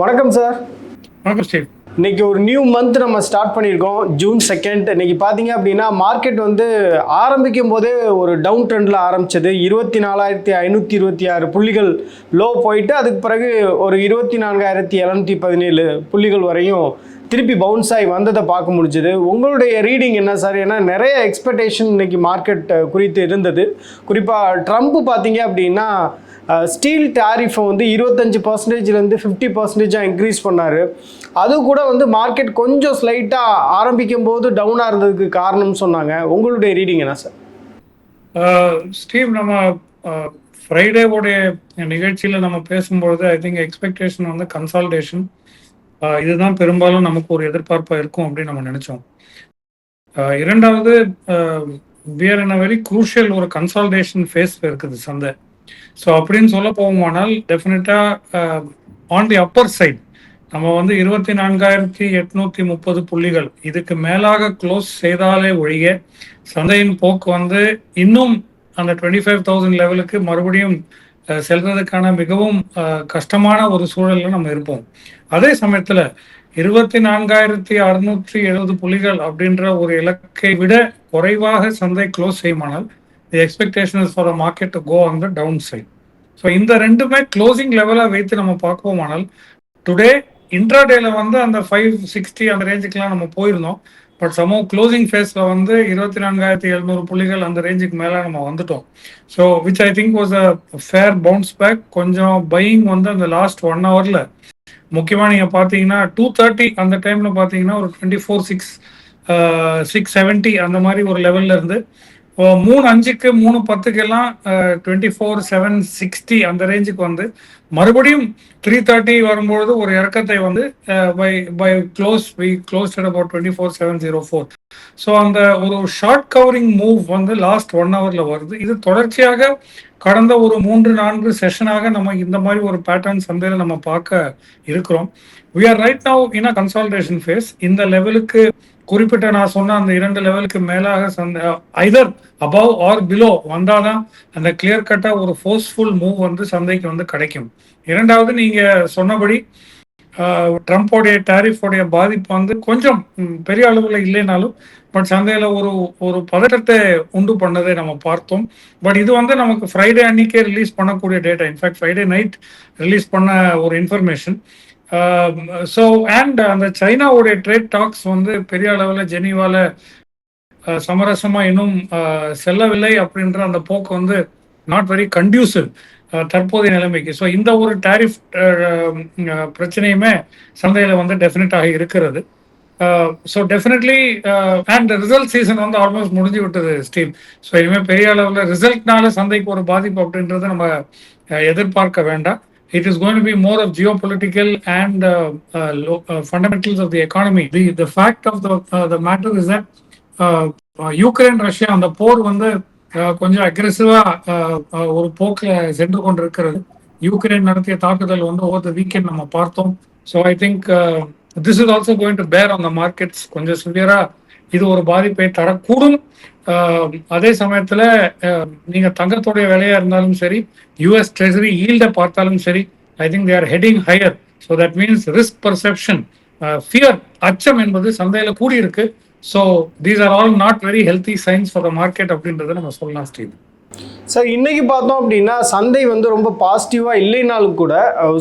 வணக்கம் சார் வணக்கம் ஸ்டீவ் இன்னைக்கு ஒரு நியூ மந்த் நம்ம ஸ்டார்ட் பண்ணியிருக்கோம். ஜூன் செகண்ட் இன்னைக்கு பார்த்தீங்க அப்படின்னா மார்க்கெட் வந்து ஆரம்பிக்கும் போதே ஒரு டவுன் ட்ரெண்டில் ஆரம்பிச்சது. இருபத்தி நாலாயிரத்தி ஐநூற்றி இருபத்தி ஆறு புள்ளிகள் லோ போயிட்டு அதுக்கு பிறகு ஒரு இருபத்தி நான்காயிரத்தி எழுநூற்றி பதினேழு புள்ளிகள் வரையும் திருப்பி பவுன்ஸ் ஆகி வந்ததை பார்க்க முடிஞ்சது. உங்களுடைய ரீடிங் என்ன சார் ஏன்னா நிறைய எக்ஸ்பெக்டேஷன் இன்னைக்கு மார்க்கெட் குறித்து இருந்தது. குறிப்பாக ட்ரம்ப் பார்த்தீங்க அப்படின்னா ஸ்டீல் டேரிஃபை வந்து இருபத்தஞ்சி பர்சன்டேஜ்லேருந்து ஃபிஃப்டி பர்சன்டேஜாக இன்க்ரீஸ் பண்ணார். அது கூட வந்து மார்க்கெட் கொஞ்சம் ஸ்லைட்டாக ஆரம்பிக்கும் போது டவுனாக இருந்ததுக்கு காரணம்னு சொன்னாங்க. உங்களுடைய ரீடிங் என்ன சார் ஸ்டீவ் நம்ம ஃப்ரைடேவோடைய நிகழ்ச்சியில் நம்ம பேசும்பொழுது ஐ திங்க் எக்ஸ்பெக்டேஷன் வந்து கன்சால்டேஷன் இதுதான் பெரும்பாலும் நமக்கு ஒரு எதிர்பார்ப்பாக இருக்கும் அப்படின்னு நம்ம நினைச்சோம். ஆஹ் இரண்டாவது we're in a very crucial ஒரு கன்சால்டேஷன் ஃபேஸ் இருக்குது சந்தை. ஸோ அப்படின்னு சொல்ல போகுமானால் டெஃபினட்டாக ஆன் தி அப்பர் சைட் நம்ம வந்து இருபத்தி நான்காயிரத்தி எட்நூத்தி முப்பது புள்ளிகள். இதுக்கு மேலாக க்ளோஸ் செய்தாலே ஒழிய சந்தையின் போக்கு வந்து இன்னும் அந்த டுவெண்ட்டி ஃபைவ் தௌசண்ட் லெவலுக்கு மறுபடியும் அஹ், செல்றதுக்கான மிகவும் அஹ், கஷ்டமான ஒரு சூழல்ல நம்ம இருப்போம். அதே சமயத்துல இருபத்தி நான்காயிரத்தி அறுநூற்றி எழுபது புள்ளிகள் அப்படின்ற ஒரு இலக்கை விட குறைவாக சந்தை close செய்யுமானால் the expectation is for market to go on the down side so இந்த ரெண்டுமே க்ளோசிங் லெவலாக வைத்து நம்ம பார்ப்போமானால் டுடே இன்ட்ராடேல வந்து அந்த ஃபைவ் சிக்ஸ்டி அந்த ரேஞ்சுக்கெலாம் நம்ம போயிருந்தோம். பட் சமோ க்ளோசிங் ஃபேஸில் வந்து இருபத்தி நான்காயிரத்தி எழுநூறு புள்ளிகள் அந்த ரேஞ்சுக்கு மேலே நம்ம வந்துட்டோம். So which I think was a fair bounce back கொஞ்சம் பையிங் வந்து அந்த லாஸ்ட் ஒன் ஹவரில் முக்கியமாக நீங்கள் பார்த்தீங்கன்னா டூ தேர்ட்டி அந்த டைமில் பார்த்தீங்கன்னா ஒரு twenty four six six seventy அந்த மாதிரி ஒரு லெவல்ல இருந்து மூணு அஞ்சுக்கு மூணு பத்துக்கு எல்லாம் டுவெண்ட்டி ஃபோர் செவன் சிக்ஸ்டி அந்த ரேஞ்சுக்கு வந்து மறுபடியும் த்ரீ தேர்ட்டி வரும்பொழுது ஒரு இறக்கத்தை வந்து by by close we close about twenty four seven zero four so அந்த ஒரு ஷார்ட் கவரிங் மூவ் வந்து லாஸ்ட் ஒன் ஹவர்ல வருது. இது தொடர்ச்சியாக கடந்த ஒரு மூன்று நான்கு செஷனாக நம்ம இந்த மாதிரி ஒரு பேட்டர்ன் சந்தையில் நம்ம பார்க்க இருக்கிறோம். We are right now in a consultation phase இந்த லெவலுக்கு குறிப்பிட்ட நான் சொன்ன அந்த இரண்டு லெவலுக்கு மேலாக சந்தை ஐதர் அபவ் ஆர் பிலோ வந்தாதான் அந்த கிளியர் கட்டா ஒரு ஃபோர்ஸ்ஃபுல் மூவ் வந்து சந்தைக்கு வந்து கிடைக்கும். இரண்டாவது நீங்க சொன்னபடி ஆஹ், ட்ரம்ப்போடைய டேரிஃபோடைய பாதிப்பு வந்து கொஞ்சம் பெரிய அளவில் இல்லைனாலும் பட் சந்தையில் ஒரு ஒரு பதட்டத்தை உண்டு பண்ணதை நம்ம பார்த்தோம். பட் இது வந்து நமக்கு ஃப்ரைடே அன்னைக்கே ரிலீஸ் பண்ணக்கூடிய data in fact Friday night release பண்ண ஒரு இன்ஃபர்மேஷன் Um, ஸோ அண்ட் அந்த சைனாவுடைய ட்ரேட் டாக்ஸ் வந்து பெரிய அளவில் ஜெனிவால அஹ், uh, சமரசமா இன்னும் uh, செல்லவில்லை அப்படின்ற அந்த போக்கு வந்து நாட் வெரி கண்டியூசிவ் தற்போதைய நிலைமைக்கு. ஸோ இந்த ஒரு டாரிஃப் uh, um, பிரச்சனையுமே சந்தையில வந்து டெஃபினட்டாக இருக்கிறது. So definitely and result season வந்து ஆல்மோஸ்ட் முடிஞ்சு விட்டது ஸ்டீவ் ஸோ இனிமேல் பெரிய அளவில் ரிசல்ட்னால சந்தைக்கு ஒரு பாதிப்பு அப்படின்றத நம்ம அஹ், எதிர்பார்க்க வேண்டாம். It is going to be more of geopolitical and uh, uh, lo- uh, fundamentals of the economy. The the fact of the uh, the matter is that uh, uh, Ukraine Russia அந்த போர் வந்து uh, கொஞ்சம் அக்ரெசிவா ஒரு போக்கில் சென்று கொண்டிருக்கிறது. Ukraine நடத்திய தாக்குதல் வந்து ஓவர் த வீக்கெண்ட் நம்ம பார்த்தோம். So I think this is also going to bear on the markets கொஞ்சம் சிவியரா இது ஒரு பாதிப்பை தரக்கூடும். ஆஹ் அதே சமயத்துல நீங்க தங்கத்துடைய விலையா இருந்தாலும் சரி யூஎஸ் ட்ரெசரி ஈல்ட பார்த்தாலும் சரி I think they're heading higher so that means risk perception fear அச்சம் என்பது சந்தையில கூடியிருக்கு. So these are all not very healthy signs for the market அப்படின்றத நம்ம சொல்லலாம் ஸ்டீவ் சார் இன்னைக்கு பார்த்தோம் அப்படின்னா சந்தை வந்து ரொம்ப பாசிட்டிவாக இல்லைனாலும் கூட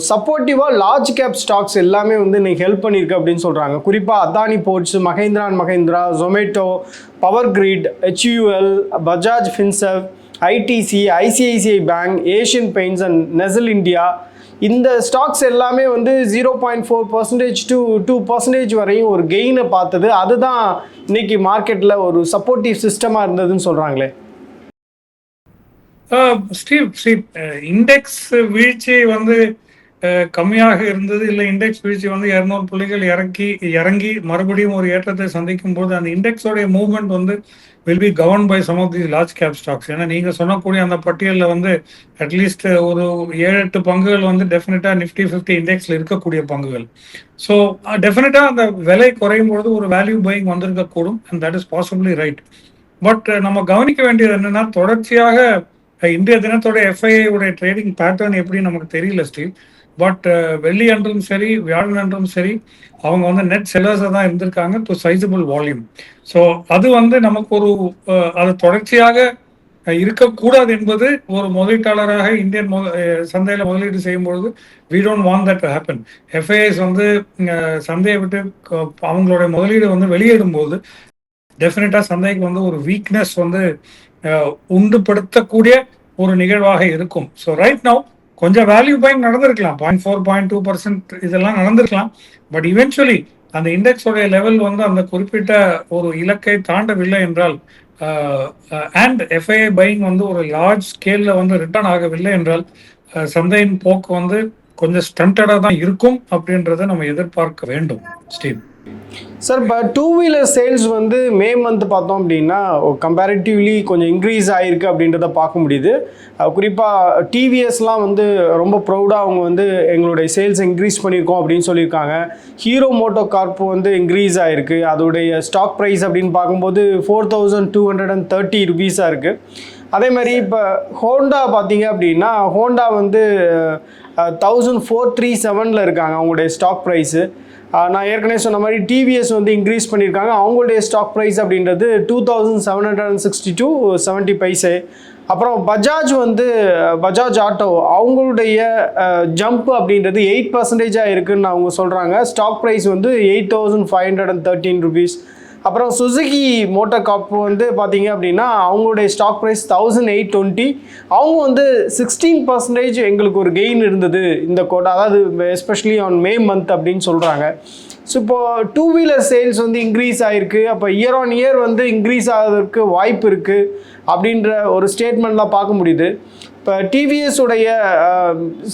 சப்போர்ட்டிவாக லார்ஜ் கேப் ஸ்டாக்ஸ் எல்லாமே வந்து இன்னைக்கு ஹெல்ப் பண்ணியிருக்கு அப்படின்னு சொல்கிறாங்க குறிப்பாக Adani Ports Mahindra and Mahindra Zomato Power Grid HUL Bajaj Finserv ITC ICICI Bank Asian Paints and Nestle India இந்த ஸ்டாக்ஸ் எல்லாமே வந்து zero point four percentage to two percentage வரையும் ஒரு கெயினை பார்த்தது. அதுதான் இன்னைக்கு மார்க்கெட்டில் ஒரு சப்போர்ட்டிவ் சிஸ்டமாக இருந்ததுன்னு சொல்கிறாங்களே ஸ்டீவ் ஸ்டீவ் இண்டெக்ஸ் வீழ்ச்சி வந்து கம்மியாக இருந்தது. இல்லை இண்டெக்ஸ் வீழ்ச்சி வந்து இரநூறு புள்ளிகள் இறக்கி இறங்கி மறுபடியும் ஒரு ஏற்றத்தை சந்திக்கும் போது அந்த இண்டெக்ஸோடைய மூவ்மெண்ட் வந்து will be govern by some of the large cap stocks ஏன்னா நீங்க சொல்லக்கூடிய அந்த பட்டியலில் வந்து அட்லீஸ்ட் ஒரு ஏழு எட்டு பங்குகள் வந்து டெஃபினட்டா நிஃப்டி ஃபிஃப்டி இண்டெக்ஸ்ல இருக்கக்கூடிய பங்குகள். ஸோ டெஃபினட்டா அந்த விலை குறையும் பொழுது ஒரு value buying வந்திருக்கக்கூடும் and that is possibly right but நம்ம கவனிக்க வேண்டியது என்னன்னா தொடர்ச்சியாக இன்றைய தினத்தோட எஃப்ஐஐ உடைய ட்ரேடிங் பேட்டர்ன் எப்படி நமக்கு தெரியல ஸ்டீல் பட் வெள்ளி அன்றும் சரி வியாழன் அன்றும் சரி அவங்க வந்து நெட் செல்லர்ஸாக தான் இருந்திருக்காங்க டு சைசபிள் வால்யூம் ஸோ அது வந்து நமக்கு ஒரு அது தொடர்ச்சியாக இருக்கக்கூடாது என்பது ஒரு முதலீட்டாளராக இந்தியன் சந்தையில் முதலீடு செய்யும்பொழுது we don't want that happen FIs வந்து சந்தையை விட்டு அவங்களுடைய முதலீடு வந்து வெளியிடும்போது டெஃபினட்டாக சந்தைக்கு வந்து ஒரு வீக்னஸ் வந்து உண்டுபடுத்தக்கூடிய ஒரு நிகழ்வாக இருக்கும். ஸோ ரைட் நவ் கொஞ்சம் வேல்யூ பாயிண்ட் நடந்திருக்கலாம். Point four point two percent இதெல்லாம் நடந்திருக்கலாம். பட் இவென்ச்சுவலி அந்த இண்டெக்ஸோடைய லெவல் வந்து அந்த குறிப்பிட்ட ஒரு இலக்கை தாண்டவில்லை என்றால் அண்ட் எஃப்ஐஐ பையிங் வந்து ஒரு லார்ஜ் ஸ்கேல்ல வந்து ரிட்டர்ன் ஆகவில்லை என்றால் சந்தையின் போக்கு வந்து கொஞ்சம் ஸ்டண்டடாக தான் இருக்கும் அப்படின்றத நம்ம எதிர்பார்க்க வேண்டும். ஸ்டீவ் சார் இப்போ டூ வீலர் சேல்ஸ் வந்து மே மந்த் பார்த்தோம் அப்படின்னா கம்பேரிட்டிவ்லி கொஞ்சம் இன்க்ரீஸ் ஆகிருக்கு அப்படின்றத பார்க்க முடியுது. குறிப்பாக டிவிஎஸ்லாம் வந்து ரொம்ப ப்ரௌடாக அவங்க வந்து எங்களுடைய சேல்ஸ் இன்க்ரீஸ் பண்ணியிருக்கோம் அப்படின்னு சொல்லியிருக்காங்க. ஹீரோ மோட்டோ கார்ப் வந்து இன்க்ரீஸ் ஆகிருக்கு அதோடைய ஸ்டாக் ப்ரைஸ் அப்படின்னு பார்க்கும்போது four thousand two hundred and thirty ருபீஸாக இருக்குது அதே மாதிரி இப்போ ஹோண்டா பார்த்தீங்க அப்படின்னா ஹோண்டா வந்து தௌசண்ட் ஃபோர் த்ரீ செவனில் இருக்காங்க அவங்களுடைய ஸ்டாக் ப்ரைஸு நான் ஏற்கனவே சொன்ன மாதிரி டிவிஎஸ் வந்து இன்க்ரீஸ் பண்ணியிருக்காங்க. அவங்களுடைய ஸ்டாக் ப்ரைஸ் அப்படின்றது two thousand seven hundred and sixty two seventy paise அப்புறம் பஜாஜ் வந்து பஜாஜ் ஆட்டோ அவங்களுடைய ஜம்ப் அப்படின்றது எயிட் பர்சன்டேஜாக இருக்குன்னு அவங்க சொல்கிறாங்க ஸ்டாக் ப்ரைஸ் வந்து eight thousand five hundred and thirteen rupees அப்புறம் சுசுகி மோட்டர் காப் வந்து பார்த்தீங்க அப்படின்னா அவங்களுடைய stock price thousand eight twenty அவங்க வந்து சிக்ஸ்டீன் பர்சன்டேஜ் எங்களுக்கு ஒரு கெயின் இருந்தது இந்த கோட்டா அதாவது எஸ்பெஷலி ஆன் மே மந்த் அப்படின்னு சொல்கிறாங்க ஸோ இப்போது டூ வீலர் சேல்ஸ் வந்து இன்க்ரீஸ் ஆகிருக்கு அப்போ இயர் ஆன் இயர் வந்து இன்க்ரீஸ் ஆகிறதுக்கு வாய்ப்பு இருக்குது அப்படின்ற ஒரு ஸ்டேட்மெண்ட்லாம் பார்க்க முடியுது. இப்போ டிவிஎஸ் உடைய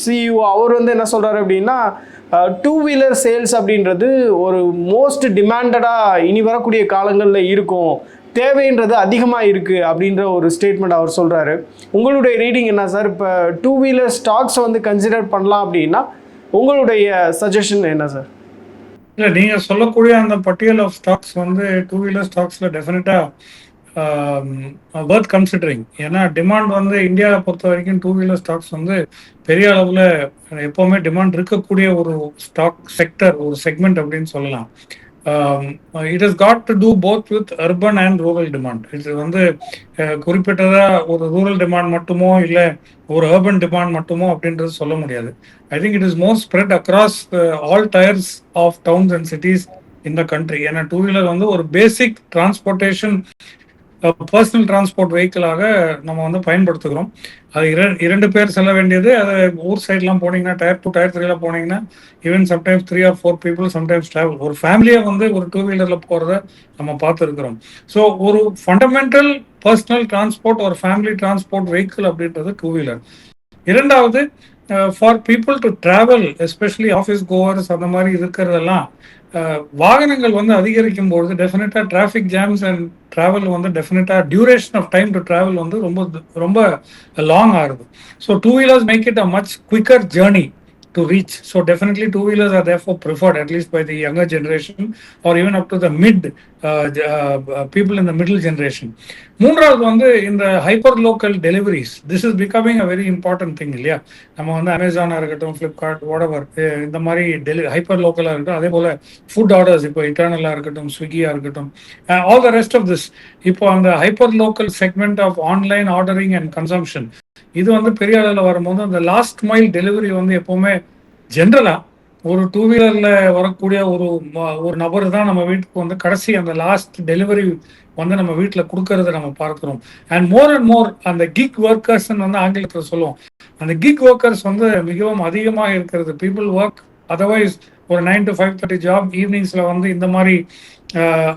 சிஇஓ அவர் வந்து என்ன சொல்கிறாரு அப்படின்னா டூ வீலர் சேல்ஸ் அப்படின்றது ஒரு மோஸ்ட் டிமாண்டடாக இனி வரக்கூடிய காலங்களில் இருக்கும். தேவைன்றது அதிகமாக இருக்குது அப்படின்ற ஒரு ஸ்டேட்மெண்ட் அவர் சொல்கிறாரு உங்களுடைய ரீடிங் என்ன சார் இப்போ டூ வீலர் ஸ்டாக்ஸ் வந்து கன்சிடர் பண்ணலாம் அப்படின்னா உங்களுடைய சஜஷன் என்ன சார் இல்லை நீங்கள் சொல்லக்கூடிய அந்த பட்டியல் ஆஃப் ஸ்டாக்ஸ் வந்து டூ வீலர் ஸ்டாக்ஸில் டெஃபினட்டாக Um, வர்த் கன்சிடரிங் ஏன்னா டிமாண்ட் வந்து இந்தியாவை பொறுத்த வரைக்கும் டூ வீலர் ஸ்டாக்ஸ் வந்து பெரிய அளவில் எப்போவுமே டிமாண்ட் இருக்கக்கூடிய ஒரு ஸ்டாக் செக்டர் ஒரு செக்மெண்ட் அப்படின்னு சொல்லலாம். It is got to do both with urban and rural demand இது வந்து uh, குறிப்பிட்டதா ஒரு ரூரல் டிமாண்ட் மட்டுமோ இல்லை ஒரு அர்பன் டிமாண்ட் மட்டுமோ அப்படின்றது சொல்ல முடியாது. I think it is most spread across all tiers of towns and cities இந்த கண்ட்ரி ஏன்னா டூ வீலர் வந்து ஒரு பேசிக் டிரான்ஸ்போர்ட்டேஷன் பர்சனல் டிரான்ஸ்போர்ட் வெஹிக்கிளாக நம்ம வந்து பயன்படுத்துகிறோம். அது இர- இரண்டு பேர் செல்ல வேண்டியது. அது ஊர் சைட்லாம் போனீங்கன்னா டயர் டூ டயர் த்ரீல போனீங்கன்னா even sometimes three or four people sometimes travel ஒரு ஃபேமிலியாக வந்து ஒரு டூ வீலரில் போகிறத நம்ம பார்த்துருக்குறோம். ஸோ ஒரு ஃபண்டமெண்டல் பர்சனல் டிரான்ஸ்போர்ட் ஒரு ஃபேமிலி டிரான்ஸ்போர்ட் வெஹிக்கிள் அப்படின்றது டூ வீலர் இரண்டாவது for people to travel especially office goers அந்த மாதிரி இருக்கிறதெல்லாம் வாகனங்கள் வந்து அதிகரிக்கும் பொழுது டெஃபினட்டா டிராஃபிக் ஜாம்ஸ் அண்ட் டிராவல் வந்து டெஃபினட்டா duration of time to travel வந்து ரொம்ப ரொம்ப லாங் ஆகுது so two wheelers make it a much quicker journey to reach. So definitely two wheelers are therefore preferred at least by the younger generation or even up to the mid people இந்த middle uh, மூன்றாவது வந்து இந்த hyper local deliveries this is becoming a very important thing இல்லையா? நம்ம வந்து அமேசானா இருக்கட்டும் Flipkart ஓடவர் இந்த மாதிரி டெலி ஹைப்பர் லோக்கலாக இருக்கட்டும் அதே போல ஃபுட் ஆர்டர்ஸ் இப்போ இன்டர்னலாக இருக்கட்டும் ஸ்விக்கியா இருக்கட்டும் all the rest of this இப்போ அந்த hyper local segment of online ordering and consumption இது வந்து பெரிய அளவில் வரும்போது அந்த லாஸ்ட் மைல் டெலிவரி வந்து எப்பவுமே ஜென்ரலா ஒரு டூ வீலர்ல வரக்கூடிய ஒரு ஒரு நபர் தான் நம்ம வீட்டுக்கு வந்து கடைசி அந்த லாஸ்ட் டெலிவரி வந்து நம்ம வீட்டில் கொடுக்கறத நம்ம பார்க்கிறோம். அண்ட் மோர் அண்ட் மோர் அந்த கிக் ஒர்க்கர்ஸ் வந்து ஆங்கிலத்தில் சொல்லுவோம். அந்த கிக் ஒர்க்கர்ஸ் வந்து மிகவும் அதிகமாக இருக்கிறது. பீப்புள் ஒர்க் அதர்வைஸ் ஒரு nine to five thirty job ஈவினிங்ஸில் வந்து இந்த மாதிரி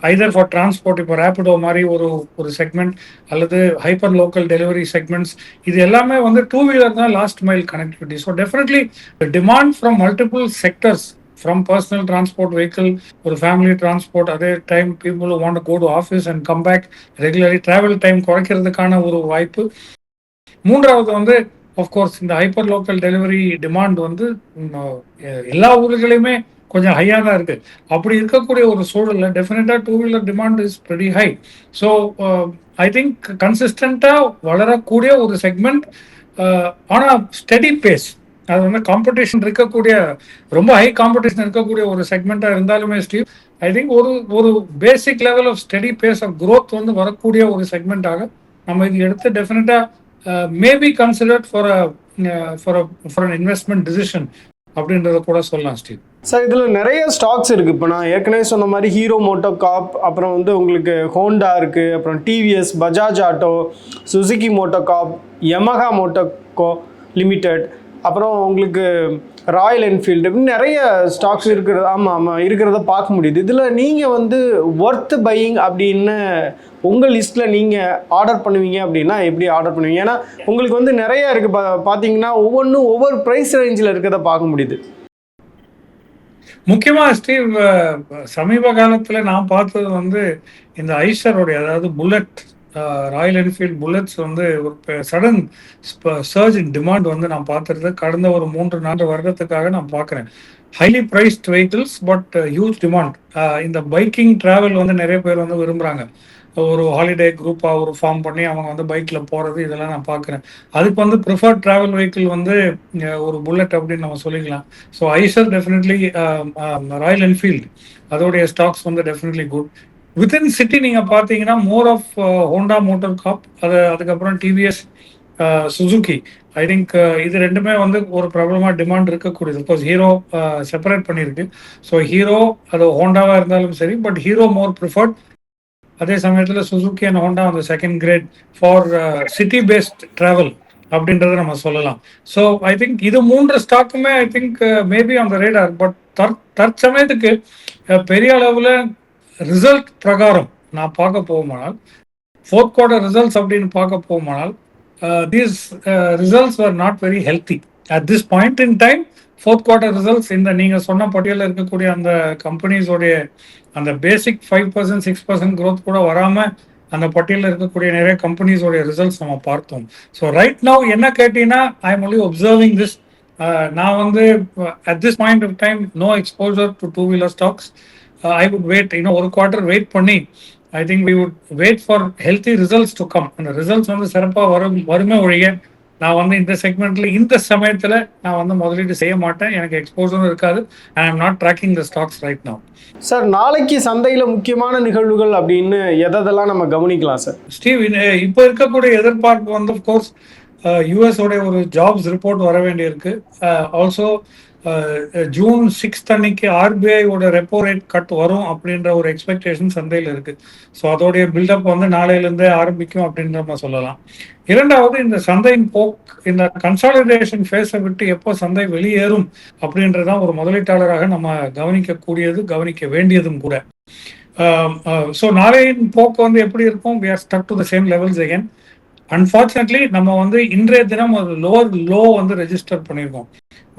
ஐதர் ஃபார் டிரான்ஸ்போர்ட் இப்போ ரேபிடோ மாதிரி ஒரு ஒரு செக்மெண்ட் அல்லது ஹைப்பர் லோக்கல் டெலிவரி செக்மெண்ட்ஸ் இது எல்லாமே வந்து டூ வீலர் தான் last mile connectivity so definitely demand from multiple sectors from personal transport vehicle ஒரு ஃபேமிலி டிரான்ஸ்போர்ட் அதே time people want go to office and come back regularly travel time குறைக்கிறதுக்கான ஒரு வாய்ப்பு. மூன்றாவது வந்து கோர்ஸ் இந்த ஹைப்பர் லோக்கல் டெலிவரி டிமாண்ட் வந்து எல்லா ஊர்களையுமே கொஞ்சம் ஹையாக தான் இருக்கு. அப்படி இருக்கக்கூடிய ஒரு சூழல்ல டெஃபினட்டாக two wheeler demand is very high so I think கன்சிஸ்டண்டா வளரக்கூடிய ஒரு செக்மெண்ட் ஆனால் ஸ்டெடி பேஸ் அது வந்து காம்படிஷன் இருக்கக்கூடிய ரொம்ப ஹை காம்படிஷன் இருக்கக்கூடிய ஒரு செக்மெண்ட்டாக இருந்தாலுமே ஸ்டீவ் ஐ திங்க் ஒரு ஒரு basic level of steady pace of growth வந்து வரக்கூடிய ஒரு செக்மெண்ட்டாக நம்ம இது எடுத்து டெஃபினட்டாக maybe considered for for for an investment decision அப்படின்றத கூட சொல்லலாம் ஸ்டீவ். சார் இதில் நிறைய ஸ்டாக்ஸ் இருக்குது இப்போ நான் ஏற்கனவே சொன்ன மாதிரி ஹீரோ மோட்டோ காப் அப்புறம் வந்து உங்களுக்கு ஹோண்டா இருக்குது அப்புறம் TVS Bajaj Auto Suzuki Moto Corp Yamaha Motor Co Limited அப்புறம் உங்களுக்கு ராயல் என்ஃபீல்டு இப்படி நிறைய ஸ்டாக்ஸ் இருக்கிறது ஆமாம் ஆமாம் இருக்கிறத பார்க்க முடியுது. இதில் நீங்கள் வந்து ஒர்த் பையிங் அப்படின்னு உங்கள் லிஸ்ட்டில் நீங்கள் ஆர்டர் பண்ணுவீங்க அப்படின்னா எப்படி ஆர்டர் பண்ணுவீங்க? ஏன்னா உங்களுக்கு வந்து நிறைய இருக்குது பா பார்த்தீங்கன்னா ஒவ்வொன்றும் ஒவ்வொரு ப்ரைஸ் ரேஞ்சில் இருக்கிறத பார்க்க முடியுது. முக்கியமாக ஸ்டீவ் சமீப காலத்தில் நான் பார்த்தது வந்து இந்த ஐஷருடைய அதாவது புல்லட் ராயல் என்ஃபீல்ட் புல்லட்ஸ் வந்து ஒரு சடன் சர்ஜ் இன் டிமாண்ட் வந்து நான் பார்த்துருது கடந்த ஒரு மூன்று நான்கு வருடத்துக்காக நான் பார்க்குறேன். Highly priced vehicles but huge demand இந்த பைக்கிங் டிராவல் வந்து நிறைய பேர் வந்து விரும்புகிறாங்க ஒரு ஹாலிடே குரூப்பாக ஒரு ஃபார்ம் பண்ணி அவங்க வந்து பைக்கில் போகிறது இதெல்லாம் நான் பார்க்குறேன். அதுக்கு வந்து ப்ரிஃபர்ட் ட்ராவல் வெஹிக்கிள் வந்து ஒரு புல்லட் அப்படின்னு நம்ம சொல்லிக்கலாம். So Eicher definitely Royal Enfield. அதோடைய ஸ்டாக்ஸ் வந்து டெஃபினெட்லி குட் வித்தின் சிட்டி நீங்கள் பார்த்தீங்கன்னா more of Honda Motor Corp அது அதுக்கப்புறம் டிவிஎஸ் சுசுகி ஐ திங்க் இது ரெண்டுமே வந்து ஒரு பிரபலமாக டிமாண்ட் இருக்கக்கூடியது. பிகாஸ் ஹீரோ செப்பரேட் பண்ணியிருக்கு. ஸோ ஹீரோ அது ஹோண்டாவாக இருந்தாலும் சரி பட் ஹீரோ மோர் ப்ரிஃபர்ட் அதே சமயத்தில் சுசுகி அண்ட் ஹோண்டா அந்த second great for city based travel அப்படின்றத நம்ம சொல்லலாம். ஸோ ஐ திங்க் இது மூன்று ஸ்டாக்குமே ஐ திங்க் மேபி அந்த ரேடார் பட் தற் தற்சமயத்துக்கு பெரிய அளவில் ரிசல்ட் பிரகாரம். நான் பார்க்க போகுமானால் ஃபோர்த் குவார்டர் ரிசல்ட்ஸ் அப்படின்னு பார்க்க போகுமானால் these results are not very healthy at this point in time fourth quarter results இந்த நீங்கள் சொன்ன பட்டியலில் இருக்கக்கூடிய அந்த கம்பெனிஸோடைய அந்த basic five percent six percent growth கூட வராமல் அந்த பட்டியலில் இருக்கக்கூடிய நிறைய கம்பெனிஸோடைய ரிசல்ட்ஸ் நம்ம பார்த்தோம். ஸோ ரைட் நவ் என்ன கேட்டீங்கன்னா I am only observing this நான் வந்து at this point of time no exposure to two wheeler stocks I would wait இன்னும் ஒரு குவார்ட்டர் வெயிட் பண்ணி I think we would wait for healthy results to come அந்த results வந்து சிறப்பாக வரும் வருமே ஒழிய நான் வந்து இந்த செக்மெண்ட்ல இந்த சமயத்தில் நான் வந்து முதலீடு செய்ய மாட்டேன். எனக்கு எக்ஸ்போஜரும் இருக்காது I am not tracking the stocks right now sir நாளைக்கு சந்தையில் முக்கியமான நிகழ்வுகள் அப்படின்னு எதெல்லாம் நம்ம கவனிக்கலாம் சார் ஸ்டீவ் இப்போ இருக்கக்கூடிய எதிர்பார்ப்பு வந்து கோர்ஸ் யூஎஸோடைய ஒரு ஜாப்ஸ் ரிப்போர்ட் வர வேண்டியிருக்கு. ஆல்சோ ஜூன் சிக்ஸ்த் அன்னைக்கு ஆர்பிஐயோட ரெப்போ ரேட் கட் வரும் அப்படின்ற ஒரு எக்ஸ்பெக்டேஷன் சந்தையில் இருக்கு. ஸோ அதோடைய பில்டப் வந்து நாளையிலேருந்தே ஆரம்பிக்கும் அப்படின்னு நம்ம சொல்லலாம். இரண்டாவது இந்த சந்தையின் போக் இந்த கன்சாலிடேஷன் ஃபேஸை விட்டு எப்போ சந்தை வெளியேறும் அப்படின்றதான் ஒரு முதலீட்டாளராக நம்ம கவனிக்கக்கூடியது கவனிக்க வேண்டியதும் கூட. ஸோ நாளையின் போக்கு வந்து எப்படி இருக்கும்? We are stuck to the same levels again. Unfortunately நம்ம வந்து இன்றைய தினம் ஒரு லோவர் லோ வந்து ரெஜிஸ்டர் பண்ணியிருக்கோம்.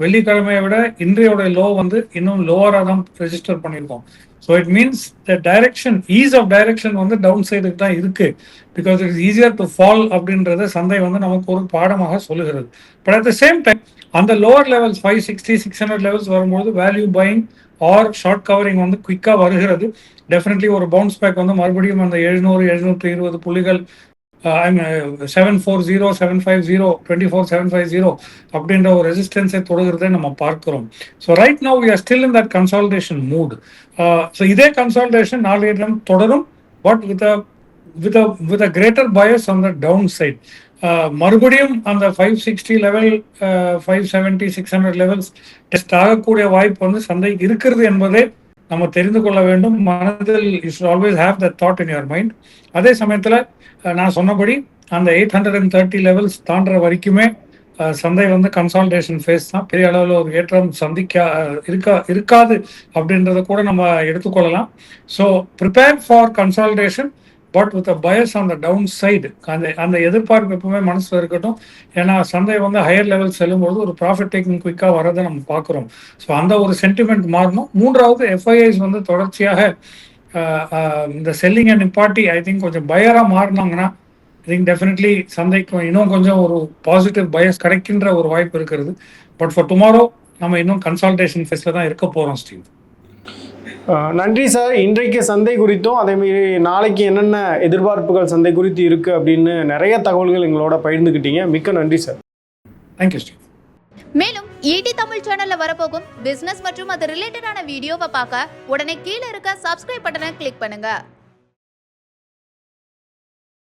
வெள்ளிக்கிழமையை விட இன்றையோட லோ வந்து இன்னும் லோவராக தான் ரெஜிஸ்டர் பண்ணியிருக்கோம். So it means the direction is of direction வந்து டவுன் சைடுக்கு தான் இருக்கு. Because it's easier to fall அப்படின்றத சந்தை வந்து நமக்கு ஒரு பாடமாக சொல்லுகிறது. But at the same time அந்த lower levels five sixty six hundred levels வரும்போது value buying or short covering வந்து குயிக்காக வருகிறது. டெஃபினெட்லி ஒரு பவுன்ஸ் பேக் வந்து மறுபடியும் அந்த எழுநூறு எழுநூற்றி இருபது புள்ளிகள் seven four zero seven five zero twenty four seven five zero அப்படின்ற ஒரு ரெசிஸ்டன்ஸை தொடுகிறதை நம்ம பார்க்கிறோம். So right now we are still in that consolidation mood so இதே கன்சால்டேஷன் நாளைய தினம் தொடரும் but with with with a greater bias on the down side மறுபடியும் அந்த five sixty level five seventy six hundred levels test ஆகக்கூடிய வாய்ப்பு வந்து சந்தைக்கு இருக்கிறது என்பதே நம்ம தெரிந்து கொள்ள வேண்டும். மனதில் is always have the thought in your mind அதே சமயத்தில் நான் சொன்னபடி அந்த eight hundred and thirty levels தாண்டுற வரைக்குமே சந்தை வந்து கன்சால்டேஷன் ஃபேஸ் தான். பெரிய அளவில் ஒரு ஏற்றம் சந்திக்க இருக்கா இருக்காது அப்படின்றத கூட நம்ம எடுத்துக்கொள்ளலாம். So prepare for consolidation but with bias on the down side அந்த அந்த எதிர்பார்ப்பு எப்பவுமே மனசில் இருக்கட்டும். ஏன்னா சந்தை வந்து ஹையர் லெவல் செல்லும்போது ஒரு ப்ராஃபிட் டேக்கிங் குயிக்காக வரதை நம்ம பார்க்குறோம். ஸோ அந்த ஒரு சென்டிமெண்ட் மாறணும். மூன்றாவது எஃப்ஐஐஸ் வந்து தொடர்ச்சியாக இந்த செல்லிங் அண்ட் இம்பார்ட்டி நிப்பாட்டி ஐ திங்க் கொஞ்சம் பயராக மாறினாங்கன்னா திங்க் டெஃபினெட்லி சந்தைக்கு இன்னும் கொஞ்சம் ஒரு பாசிட்டிவ் பயஸ் கிடைக்கின்ற ஒரு வாய்ப்பு இருக்கிறது. பட் ஃபார் டுமாரோ நம்ம இன்னும் கன்சல்டேஷன் ஃபேஸில் தான் இருக்க போகிறோம் ஸ்டீவ். நன்றி சார். இன்றைக்கு சந்தை குறித்தும் அதேமாரி நாளைக்கு என்னென்ன எதிர்பார்ப்புகள் சந்தை குறித்து இருக்குது அப்படின்னு நிறைய தகவல்கள் எங்களோட பகிர்ந்துக்கிட்டீங்க மிக்க நன்றி சார். தேங்க்யூ ஸ்ரீ மேலும் ஈடி தமிழ் சேனல்ல வரப்போகும் பிசினஸ் மற்றும் அது ரிலேட்டடான வீடியோவை பார்க்க உடனே கீழே இருக்க சப்ஸ்கிரைப் பட்டனை கிளிக் பண்ணுங்க.